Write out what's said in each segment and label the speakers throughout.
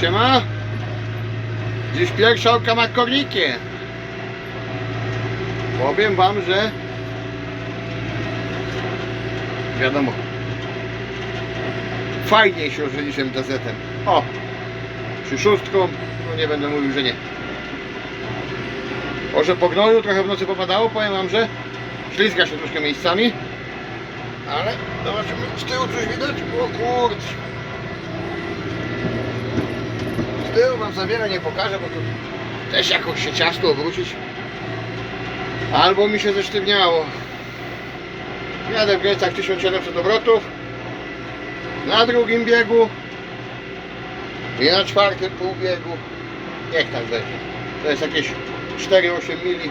Speaker 1: Siema. Dziś pierwsza oka na kornikie. Powiem wam, że wiadomo fajniej się niż MTZ-em. O! Czy szóstką? No nie będę mówił, że nie. Może po gnoju trochę w nocy popadało, powiem wam, że ślizga się troszkę miejscami. Ale zobaczymy z tyłu coś widać. O kurcz. Tyłu wam za wiele nie pokażę, bo tu też jakoś się ciasto obrócić. Albo mi się zesztywniało. Jadę w granicach 1700 obrotów. Na drugim biegu i na czwartym półbiegu. Niech tak będzie. To jest jakieś 4-8 mili.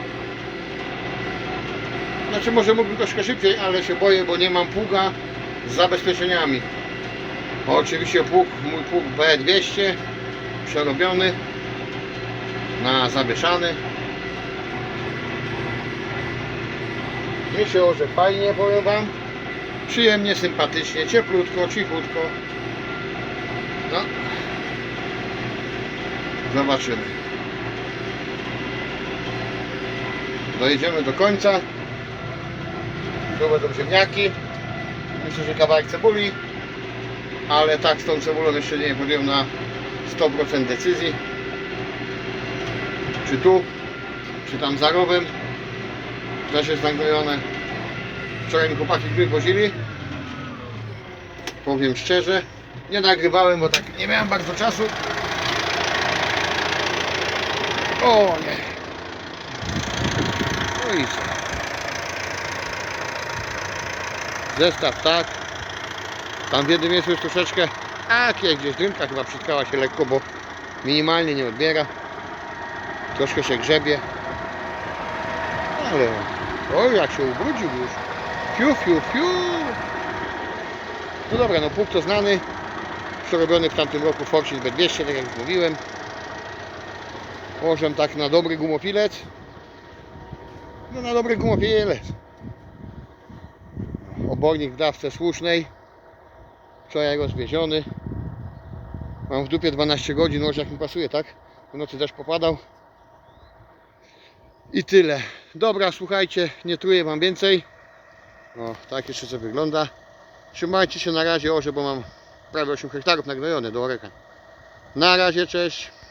Speaker 1: Znaczy może mógłbym troszkę szybciej, ale się boję, bo nie mam pługa z zabezpieczeniami. Oczywiście pług, mój pług B200 przerobiony na zawieszany. Mi się że fajnie, powiem Wam. Przyjemnie, sympatycznie, cieplutko, cichutko. No. Zobaczymy. Dojedziemy do końca. Tu będą ziemniaki. Myślę, że kawałek cebuli. Ale tak z tą cebulą jeszcze nie podjąłem na 100% decyzji. Czy tu, czy tam za rowem. Też jest nagnojone. Wczoraj mi chłopaki gry wozili. Powiem szczerze. Nie nagrywałem, bo tak nie miałem bardzo czasu. O nie. No i co? Zestaw tak. Tam w jednym miejscu jest troszeczkę. A jak gdzieś dymka chyba przytkała się lekko, bo minimalnie nie odbiera. Troszkę się grzebie. Ale o jak się ubrudził już. Fiu, fiu, fiu. No dobra, no pług to znany. Przerobiony w tamtym roku Forsin B200, tak jak już mówiłem. Położę tak na dobry gumopilec. No na dobry gumopilec. Obornik w dawce słusznej. Wczoraj rozwieziony. Mam w dupie 12 godzin, może jak mi pasuje, tak? W nocy też popadał. I tyle. Dobra, słuchajcie, nie truję Wam więcej. O, tak jeszcze co wygląda. Trzymajcie się na razie, orze, bo mam prawie 8 hektarów nagnojone do oreka. Na razie, cześć.